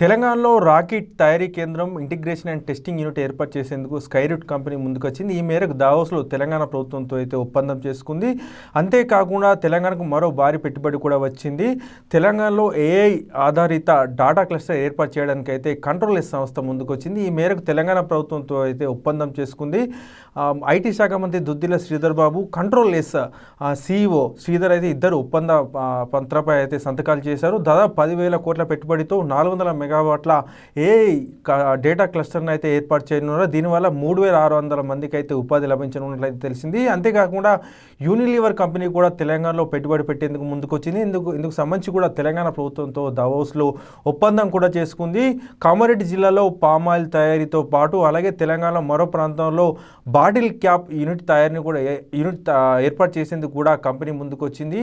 తెలంగాణలో రాకెట్ తయారీ కేంద్రం ఇంటిగ్రేషన్ అండ్ టెస్టింగ్ యూనిట్ ఏర్పాటు చేసేందుకు స్కైరూట్ కంపెనీ ముందుకొచ్చింది. ఈ మేరకు దావోస్లో తెలంగాణ ప్రభుత్వంతో అయితే ఒప్పందం చేసుకుంది. అంతేకాకుండా తెలంగాణకు మరో భారీ పెట్టుబడి కూడా వచ్చింది. తెలంగాణలో ఏఐ ఆధారిత డాటా క్లస్టర్ ఏర్పాటు చేయడానికి అయితే కంట్రోల్ ఎస్ సంస్థ ముందుకొచ్చింది. ఈ మేరకు తెలంగాణ ప్రభుత్వంతో అయితే ఒప్పందం చేసుకుంది. ఐటీ శాఖ మంత్రి Duddilla Sridhar Babu control S CEO Sridhar అయితే ఇద్దరు ఒప్పంద పత్రపై అయితే సంతకాలు చేశారు. దాదాపు పదివేల కోట్ల పెట్టుబడితో నాలుగు వందల మెగావాట్ల ఏ డేటా క్లస్టర్ని అయితే ఏర్పాటు చేయనున్నారో దీనివల్ల మూడు వేల ఆరు వందల మందికి అయితే ఉపాధి లభించనున్నట్లయితే తెలిసింది. అంతేకాకుండా యూనిలీవర్ కంపెనీ కూడా తెలంగాణలో పెట్టుబడి పెట్టేందుకు ముందుకొచ్చింది. ఇందుకు ఇందుకు సంబంధించి కూడా తెలంగాణ ప్రభుత్వంతో దావోస్లో ఒప్పందం కూడా చేసుకుంది. కామారెడ్డి జిల్లాలో పామాయిల్ తయారీతో పాటు అలాగే తెలంగాణ మరో ప్రాంతంలో బాటిల్ క్యాప్ యూనిట్ తయారీని కూడా యూనిట్ ఏర్పాటు చేసేందుకు కూడా కంపెనీ ముందుకొచ్చింది.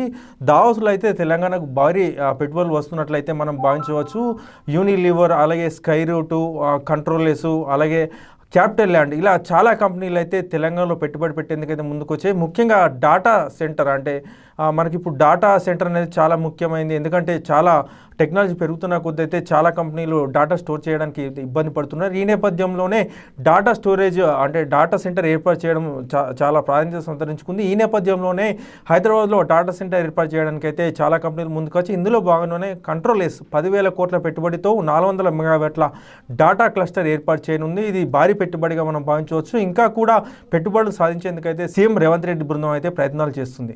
దావోస్లో అయితే తెలంగాణకు భారీ పెట్టుబడులు వస్తున్నట్లయితే మనం భావించవచ్చు. లివర్ అలాగే స్కై రూటు కంట్రోలెస్ అలాగే క్యాపిటల్ ల్యాండ్. ఇలా చాలా కంపెనీలు అయితే తెలంగాణలో పెట్టుబడి పెట్టేందుకైతే ముందుకు వచ్చాయి ముఖ్యంగా డాటా సెంటర్ అంటే మనకి ఇప్పుడు డాటా సెంటర్ అనేది చాలా ముఖ్యమైనది ఎందుకంటే చాలా టెక్నాలజీ పెరుగుతున్న కొద్ది అయితే చాలా కంపెనీలు డాటా స్టోర్ చేయడానికి ఇబ్బంది పడుతున్నారు. ఈ నేపథ్యంలోనే డాటా స్టోరేజ్ అంటే డాటా సెంటర్ ఏర్పాటు చేయడం చాలా ప్రాధాన్యత సంతరించుకుంది. ఈ నేపథ్యంలోనే హైదరాబాద్లో డాటా సెంటర్ ఏర్పాటు చేయడానికి అయితే చాలా కంపెనీలు ముందుకొచ్చి ఇందులో భాగంగానే కంట్రోల్ ఎస్ పదివేల కోట్ల పెట్టుబడితో నాలుగు వందల మెగావాట్ల డాటా క్లస్టర్ ఏర్పాటు చేయనుంది. ఇది భారీ పెట్టుబడిగా మనం భావించవచ్చు. ఇంకా కూడా పెట్టుబడులు సాధించేందుకైతే సీఎం రేవంత్ రెడ్డి బృందం అయితే ప్రయత్నాలు చేస్తుంది.